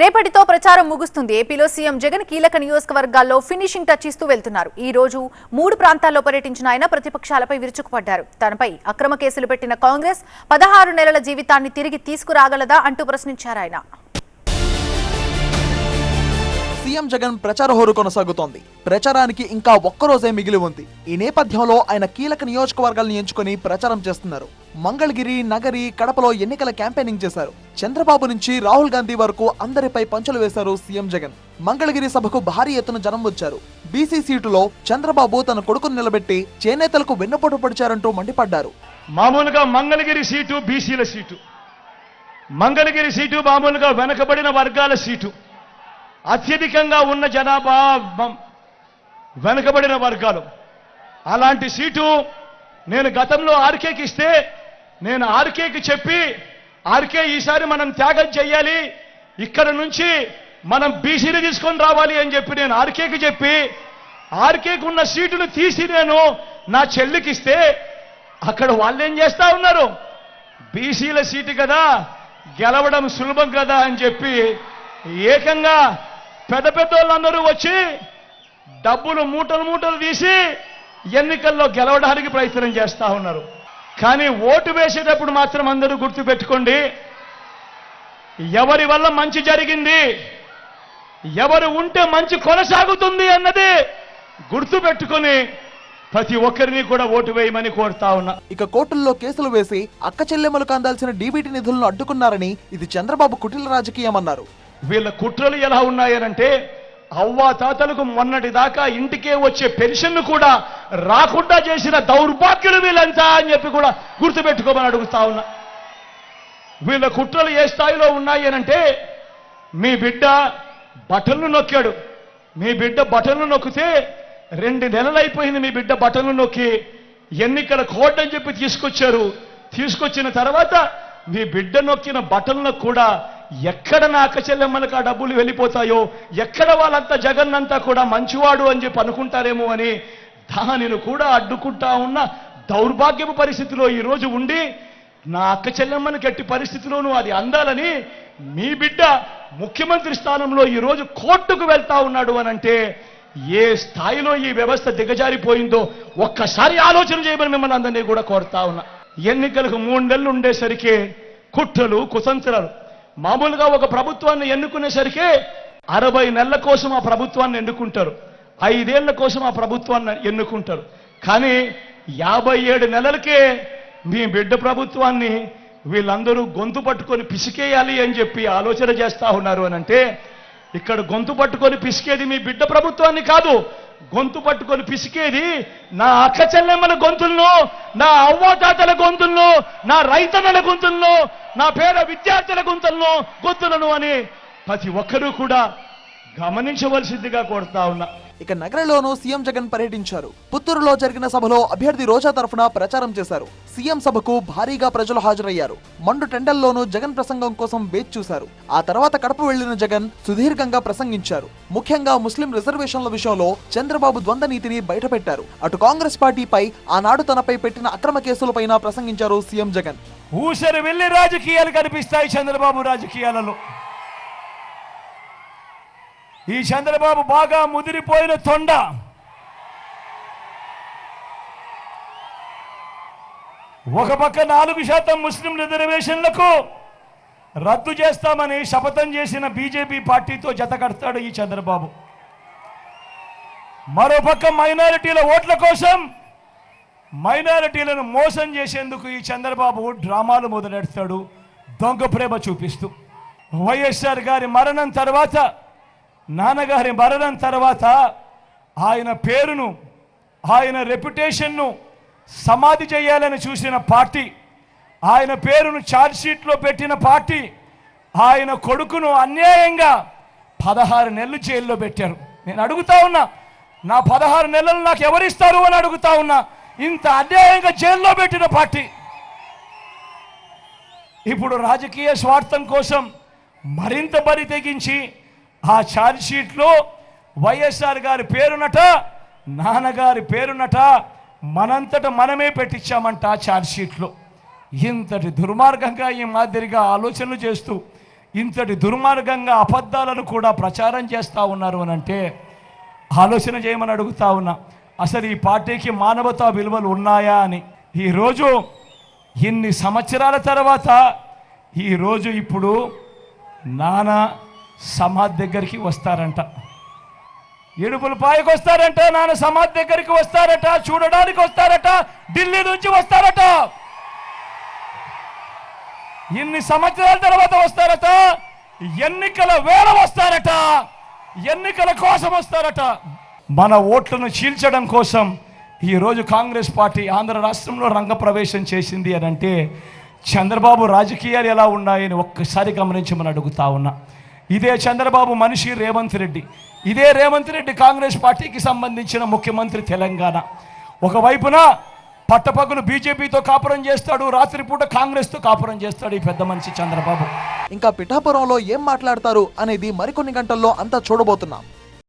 రేపటితో ప్రచారం ముగుస్తుంది. ఏపీలో సీఎం జగన్ కీలక నియోజకవర్గాల్లో ఫినిషింగ్ టచ్ ఇస్తూ వెళ్తున్నారు. ఈ రోజు మూడు ప్రాంతాల్లో పర్యటించిన ఆయన ప్రతిపక్షాలపై విరుచుకుపడ్డారు. తనపై అక్రమ కేసులు పెట్టిన కాంగ్రెస్ పదహారు నెలల జీవితాన్ని తిరిగి తీసుకురాగలదా అంటూ ప్రశ్నించారు ఆయన. సీఎం జగన్ ప్రచార హోరు కొనసాగుతోంది. ప్రచారానికి ఇంకా ఒక్కరోజే మిగిలి ఉంది. ఈ నేపథ్యంలో ఆయన కీలక నియోజకవర్గాలను ఎంచుకొని ప్రచారం చేస్తున్నారు. మంగళగిరి నగరి కడపలో ఎన్నికల క్యాంపెయినింగ్ చేశారు. చంద్రబాబు నుంచి రాహుల్ గాంధీ వరకు అందరిపై పంచులు వేశారు సీఎం జగన్. మంగళగిరి సభకు భారీ ఎత్తున జనం వచ్చారు. బీసీ సీటులో చంద్రబాబు తన కొడుకును నిలబెట్టి చేనేతలకు వెన్నుపోటు పొడిచారంటూ మండిపడ్డారు. మామూలుగా మంగళగిరి సీటు బీసీల సీటు. మంగళగిరి సీటు మామూలుగా వెనకబడిన వర్గాల సీటు. అత్యధికంగా ఉన్న జనాభా వెనుకబడిన వర్గాలు. అలాంటి సీటు నేను గతంలో ఆర్కేకి ఇస్తే నేను ఆర్కేకి చెప్పి ఆర్కే ఈసారి మనం త్యాగం చేయాలి ఇక్కడ నుంచి మనం బీసీని తీసుకొని రావాలి అని చెప్పి నేను ఆర్కేకి చెప్పి ఆర్కేకి ఉన్న సీటును తీసి నేను నా చెల్లికి ఇస్తే అక్కడ వాళ్ళు ఏం చేస్తా ఉన్నారు? బీసీల సీటు కదా గెలవడం సులభం కదా అని చెప్పి ఏకంగా పెద్ద పెద్ద వాళ్ళందరూ వచ్చి డబ్బులు మూటలు మూటలు తీసి ఎన్నికల్లో గెలవడానికి ప్రయత్నం చేస్తా ఉన్నారు. కానీ ఓటు వేసేటప్పుడు మాత్రం అందరూ గుర్తుపెట్టుకోండి ఎవరి వల్ల మంచి జరిగింది ఎవరు ఉంటే మంచి కొనసాగుతుంది అన్నది గుర్తుపెట్టుకొని ప్రతి ఒక్కరిని కూడా ఓటు వేయమని కోరుతా ఉన్నా. ఇక కోర్టుల్లో కేసులు వేసి అక్క చెల్లెమ్మలకు అందాల్సిన డీబీటీ నిధులను అడ్డుకున్నారని ఇది చంద్రబాబు కుటిల రాజకీయమన్నారు. వీళ్ళ కుట్రలు ఎలా ఉన్నాయనంటే అవ్వా తాతలకు మొన్నటి దాకా ఇంటికే వచ్చే పెన్షన్ను కూడా రాకుండా చేసిన దౌర్భాగ్యులు వీళ్ళంతా అని చెప్పి కూడా గుర్తుపెట్టుకోమని అడుగుతా ఉన్నా. వీళ్ళ కుట్రలు ఏ స్థాయిలో ఉన్నాయనంటే మీ బిడ్డ బటన్లు నొక్కాడు. మీ బిడ్డ బటన్లు నొక్కితే రెండు నెలలు అయిపోయింది మీ బిడ్డ బటన్లు నొక్కి ఎన్నికల కోడ్ అని చెప్పి తీసుకొచ్చారు. తీసుకొచ్చిన తర్వాత మీ బిడ్డ నొక్కిన బటన్లకు కూడా ఎక్కడ నా అక్క చెల్లెమ్మలకు ఆ డబ్బులు వెళ్ళిపోతాయో ఎక్కడ వాళ్ళంతా జగన్ అంతా కూడా మంచివాడు అని చెప్పి అనుకుంటారేమో అని దానిని కూడా అడ్డుకుంటా ఉన్న దౌర్భాగ్యపు పరిస్థితిలో ఈ రోజు ఉండి నా అక్క చెల్లెమ్మను గట్టి పరిస్థితిలోనూ అది అందాలని మీ బిడ్డ ముఖ్యమంత్రి స్థానంలో ఈరోజు కోర్టుకు వెళ్తా ఉన్నాడు అని అంటే ఏ స్థాయిలో ఈ వ్యవస్థ దిగజారిపోయిందో ఒక్కసారి ఆలోచన చేయమని మిమ్మల్ని అందరినీ కూడా కోరుతా ఉన్నా. ఎన్నికలకు మూడు నెలలు ఉండేసరికి కుట్రలు కుతంత్రాలు మామూలుగా ఒక ప్రభుత్వాన్ని ఎన్నుకునేసరికి అరవై నెలల కోసం ఆ ప్రభుత్వాన్ని ఎన్నుకుంటారు. ఐదేళ్ళ కోసం ఆ ప్రభుత్వాన్ని ఎన్నుకుంటారు. కానీ యాభై ఏడు నెలలకే మీ బిడ్డ ప్రభుత్వాన్ని వీళ్ళందరూ గొంతు పట్టుకొని పిసికేయాలి అని చెప్పి ఆలోచన చేస్తా ఉన్నారు అని అంటే ఇక్కడ గొంతు పట్టుకొని పిసికేది మీ బిడ్డ ప్రభుత్వాన్ని కాదు. గొంతు పట్టుకొని పిసికేది నా అక్క చెల్లెమ్మల గొంతులను నా అవ్వాతాతల గొంతులను నా రైతన్నల గొంతులను నా పేద విద్యార్థుల గొంతులను గొంతులను అని ప్రతి ఒక్కరూ కూడా గమనించవలసిందిగా కోరుతా ఉన్నా. ఇక నగరంలోనూ సీఎం జగన్ పర్యటించారు. పుత్తూరులో జరిగిన సభలో అభ్యర్థి రోజా తరఫున ప్రచారం చేశారు. సీఎం సభకు భారీగా ప్రజలు హాజరయ్యారు. మండు టెండల్లోనూ జగన్ ప్రసంగం కోసం వేచి చూశారు. ఆ తర్వాత కడప వెళ్ళిన జగన్ సుదీర్ఘంగా ప్రసంగించారు. ముఖ్యంగా ముస్లిం రిజర్వేషన్ల విషయంలో చంద్రబాబు ద్వంద్వ నీతిని బయటపెట్టారు. అటు కాంగ్రెస్ పార్టీపై ఆనాడు తనపై పెట్టిన అక్రమ కేసులపైన ప్రసంగించారు సీఎం జగన్. ఊసరి వెళ్ళి రాజకీయాలు కనిపిస్తాయి చంద్రబాబు రాజకీయాలలో. ఈ చంద్రబాబు బాగా ముదిరిపోయిన తొండ. ఒక పక్క నాలుగు శాతం ముస్లిం రిజర్వేషన్లకు రద్దు చేస్తామని శపథం చేసిన బీజేపీ పార్టీతో జత కడతాడు ఈ చంద్రబాబు. మరోపక్క మైనారిటీల ఓట్ల కోసం మైనారిటీలను మోసం చేసేందుకు ఈ చంద్రబాబు డ్రామాలు మొదలెడతాడు దొంగ ప్రేమ చూపిస్తూ. వైఎస్ఆర్ గారి మరణం తర్వాత నాన్నగారి మరణం తర్వాత ఆయన పేరును ఆయన రెప్యుటేషన్ను సమాధి చేయాలని చూసిన పార్టీ ఆయన పేరును ఛార్జ్షీట్లో పెట్టిన పార్టీ ఆయన కొడుకును అన్యాయంగా పదహారు నెలలు జైల్లో పెట్టారు. నేను అడుగుతా ఉన్నా నా పదహారు నెలలు నాకు ఎవరిస్తారు అని అడుగుతా ఉన్నా ఇంత అన్యాయంగా జైల్లో పెట్టిన పార్టీ. ఇప్పుడు రాజకీయ స్వార్థం కోసం మరింత బరి తెగించి ఆ ఛార్జ్షీట్లో వైఎస్ఆర్ గారి పేరునట నాన్నగారి పేరునట మనంతట మనమే పెట్టించామంట ఆ ఛార్జ్షీట్లో ఇంతటి దుర్మార్గంగా ఈ మాదిరిగా ఆలోచనలు చేస్తూ ఇంతటి దుర్మార్గంగా అబద్ధాలను కూడా ప్రచారం చేస్తూ ఉన్నారు అని అంటే ఆలోచన చేయమని అడుగుతా ఉన్నా అసలు ఈ పార్టీకి మానవతా విలువలు ఉన్నాయా అని. ఈరోజు ఇన్ని సంవత్సరాల తర్వాత ఈరోజు ఇప్పుడు నానా సమాధి దగ్గరికి వస్తారంట. ఏడుపుల పాయకు వస్తారంట నాన్న సమాధి దగ్గరికి వస్తారట చూడడానికి వస్తారట ఢిల్లీ నుంచి వస్తారట. ఇన్ని సంవత్సరాల తర్వాత వస్తారట ఎన్నికల వేళ వస్తారట ఎన్నికల కోసం వస్తారట. మన ఓట్లను చీల్చడం కోసం ఈరోజు కాంగ్రెస్ పార్టీ ఆంధ్ర రాష్ట్రంలో రంగప్రవేశం చేసింది అని అంటే చంద్రబాబు రాజకీయాలు ఎలా ఉన్నాయని ఒక్కసారి గమనించమని అడుగుతా ఉన్నా. ఇదే చంద్రబాబు మనిషి రేవంత్ రెడ్డి. ఇదే రేవంత్ రెడ్డి కాంగ్రెస్ పార్టీకి సంబంధించిన ముఖ్యమంత్రి తెలంగాణ. ఒకవైపున పట్టపగ్గులు బీజేపీతో కాపురం చేస్తాడు రాత్రిపూట కాంగ్రెస్తో కాపురం చేస్తాడు ఈ పెద్ద మనిషి చంద్రబాబు. ఇంకా పిఠాపురంలో ఏం మాట్లాడతారు అనేది మరికొన్ని గంటల్లో అంతా చూడబోతున్నాం.